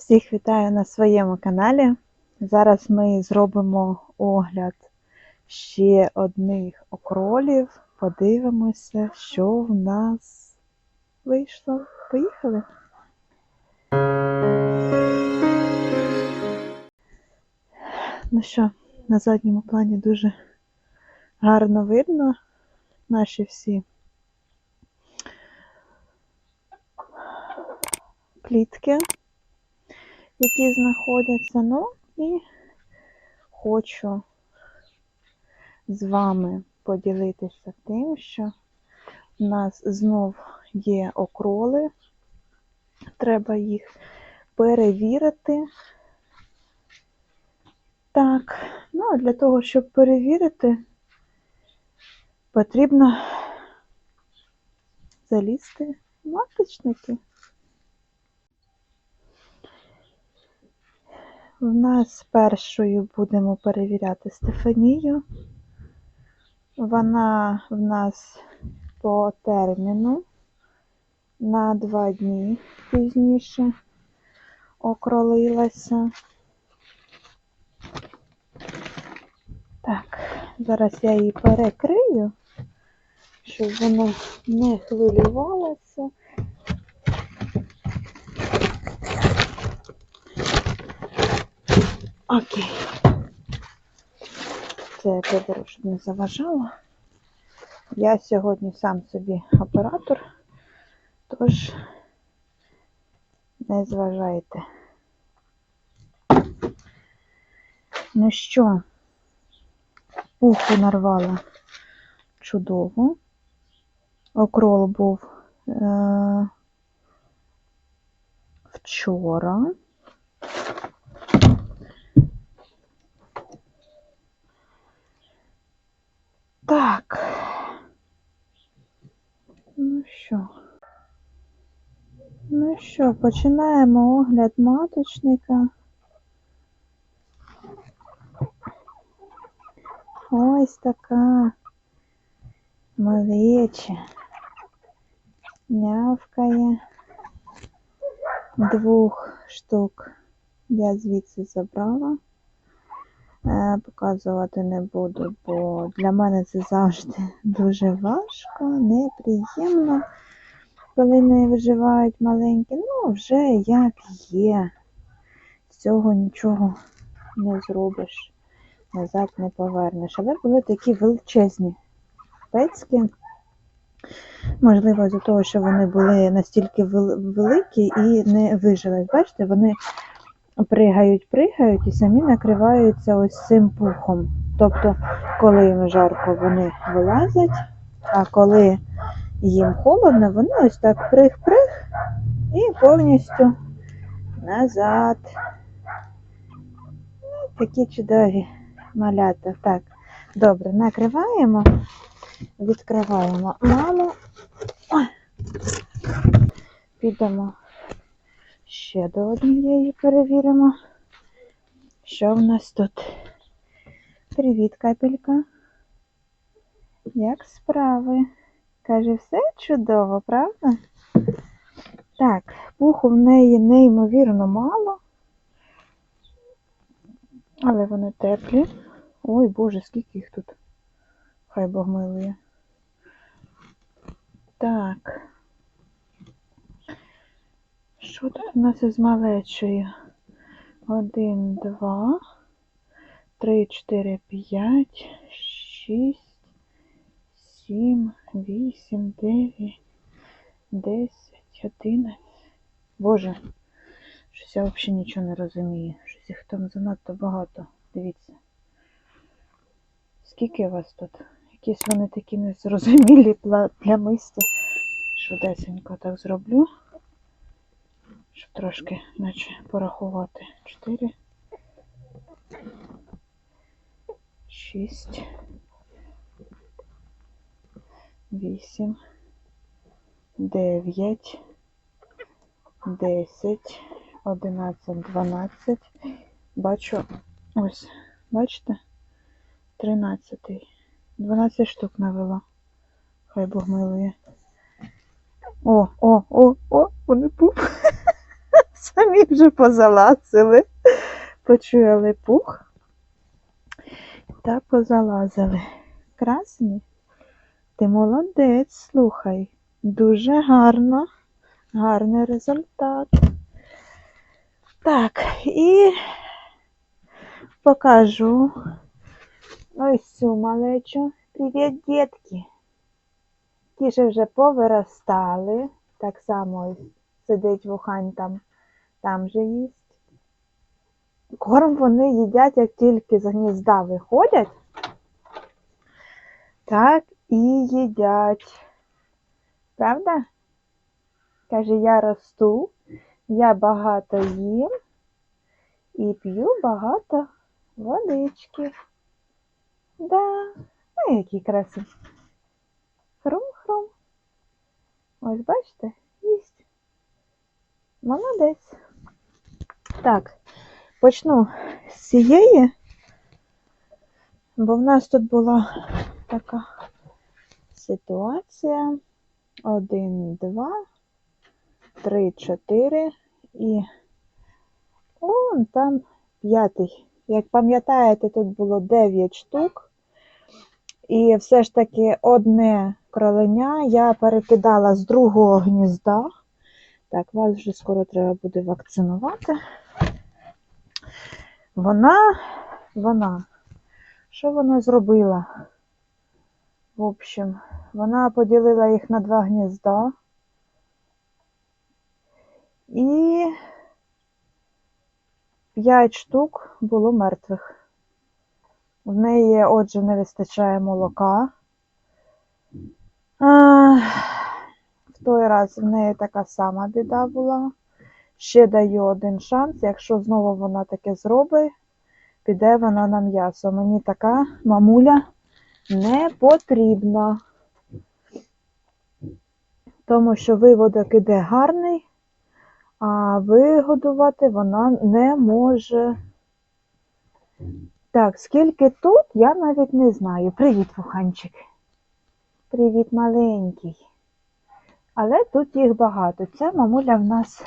Всіх вітаю на своєму каналі. Зараз ми зробимо огляд ще одних окролів. Подивимося, що в нас вийшло. Поїхали! Ну що, на задньому плані дуже гарно видно наші всі клітки які знаходяться. Ну і хочу з вами поділитися тим, що у нас знов є окроли. Треба їх перевірити. Так, ну а для того, щоб перевірити, потрібно залізти в маточники. В нас першою будемо перевіряти Стефанію. Вона в нас по терміну на два дні пізніше окролилася. Так, зараз я її перекрию, щоб вона не хвилювалася. Окей. Це я приберу, щоб не заважало. Я сьогодні сам собі оператор, тож не зважайте. Ну що, пуху нарвала чудово. Окрол був е- вчора. Так. Ну що? Ну що, починаємо огляд маточника. Ось така малеча. Нявкає. Двох штук я звідси забрала. Е, Показувати не буду, бо для мене це завжди дуже важко, неприємно, коли не виживають маленькі. Ну, вже як є. З цього нічого не зробиш, назад не повернеш. Але були такі величезні пецьки. Можливо, з-за того, що вони були настільки великі і не вижили. Бачите, вони пригають, пригають і самі накриваються ось цим пухом. Тобто, коли їм жарко, вони вилазять, а коли їм холодно, вони ось так прих-прих і повністю назад. Ну, Такі чудові малята. Так, добре, накриваємо, відкриваємо маму. Підемо ще до однієї перевіримо, що в нас тут. Привіт, капелька. Як справи? Каже, все чудово, правда? Так, пуху в неї неймовірно мало, але вони теплі. Ой, Боже, скільки їх тут. Хай Бог милує. Так. Що тут у нас із малечою? Один, два, три, чотири, п'ять, шість, сім, вісім, дев'ять, десять, одинадцять. Боже, щось я взагалі нічого не розумію. Щось їх там занадто багато. Дивіться. Скільки вас тут? Якісь вони такі незрозумілі пла- плямисті. Швидесенько так зроблю щоб трошки наче порахувати. Чотири. Шість. Вісім. Дев'ять. Десять. Одинадцять, дванадцять. Бачу. Ось, бачите? Тринадцятий. Дванадцять штук навела. Хай Бог милує. О, о, о, о, вони пуп. Самі вже позалазили. Почуяли пух та позалазили. Красні. Ти молодець, слухай. Дуже гарно. Гарний результат. Так, і покажу ось цю малечу. Привіт, дітки. Ті ж вже повиростали. Так само сидить вухань там, там же їсть. Корм вони їдять, як тільки з гнізда виходять, так і їдять. Правда? Каже, я росту, я багато їм і п'ю багато водички. Да, ну які краси. Хрум-хрум. Ось бачите, їсть. Молодець. Так, почну з цієї, бо в нас тут була така ситуація. Один, два, три, чотири і он там п'ятий. Як пам'ятаєте, тут було 9 штук. І все ж таки одне кроленя я перекидала з другого гнізда. Так, вас вже скоро треба буде вакцинувати. Вона, вона, що вона зробила? В общем, вона поділила їх на два гнізда. І п'ять штук було мертвих. В неї, отже, не вистачає молока. А, той раз в неї така сама біда була. Ще даю один шанс. Якщо знову вона таке зробить, піде вона на м'ясо. Мені така мамуля не потрібна. Тому що виводок іде гарний, а вигодувати вона не може. Так, скільки тут, я навіть не знаю. Привіт, вуханчик. Привіт, маленький. Але тут їх багато. Це мамуля в нас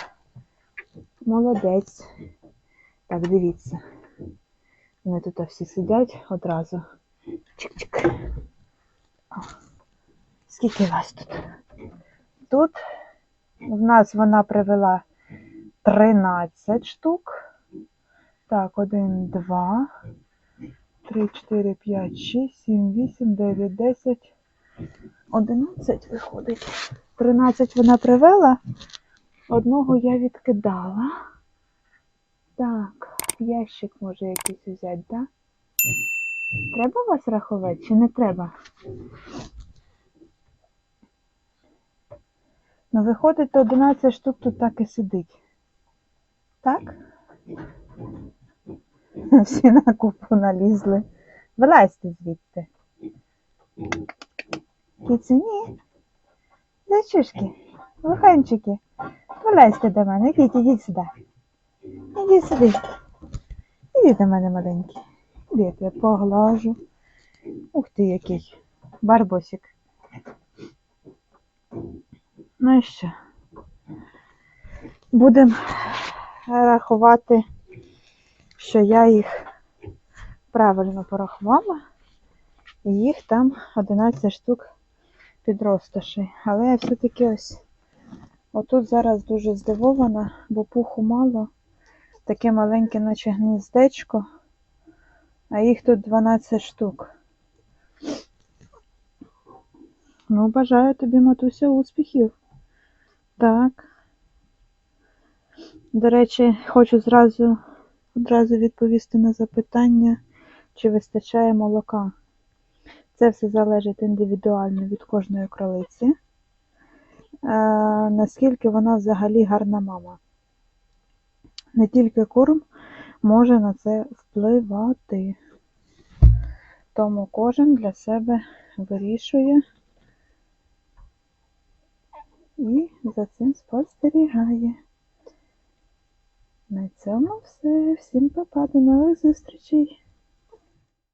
молодець. Так, дивіться. Вони тут всі сидять одразу. Чик-чик. Скільки вас тут? Тут в нас вона привела 13 штук. Так, 1, 2, 3, 4, 5, 6, 7, 8, 9, 10, 11 виходить. 13 вона привела, одного я відкидала. Так, ящик може якийсь взяти, так? Треба вас рахувати чи не треба? Ну, виходить, то 11 штук тут так і сидить. Так? Всі на купу налізли. Вилазьте звідти. Кіцюні. Зайчушки, лоханчики. Вилазьте до мене. Ідіть, ідіть сюди. Ідіть сюди. Ідіть до мене маленький. Ідіть, я поглажу. Ух ти, який. Барбосик. Ну і що? Будемо рахувати, що я їх правильно порахувала. І їх там 11 штук підросташі. Але я все-таки ось отут зараз дуже здивована, бо пуху мало. Таке маленьке, наче гніздечко, а їх тут 12 штук. Ну, бажаю тобі, матуся, успіхів. Так. До речі, хочу зразу одразу відповісти на запитання, чи вистачає молока. Це все залежить індивідуально від кожної кролиці. Е, наскільки вона взагалі гарна мама. Не тільки корм може на це впливати. Тому кожен для себе вирішує і за цим спостерігає. На цьому все. Всім па-па, до нових зустрічей!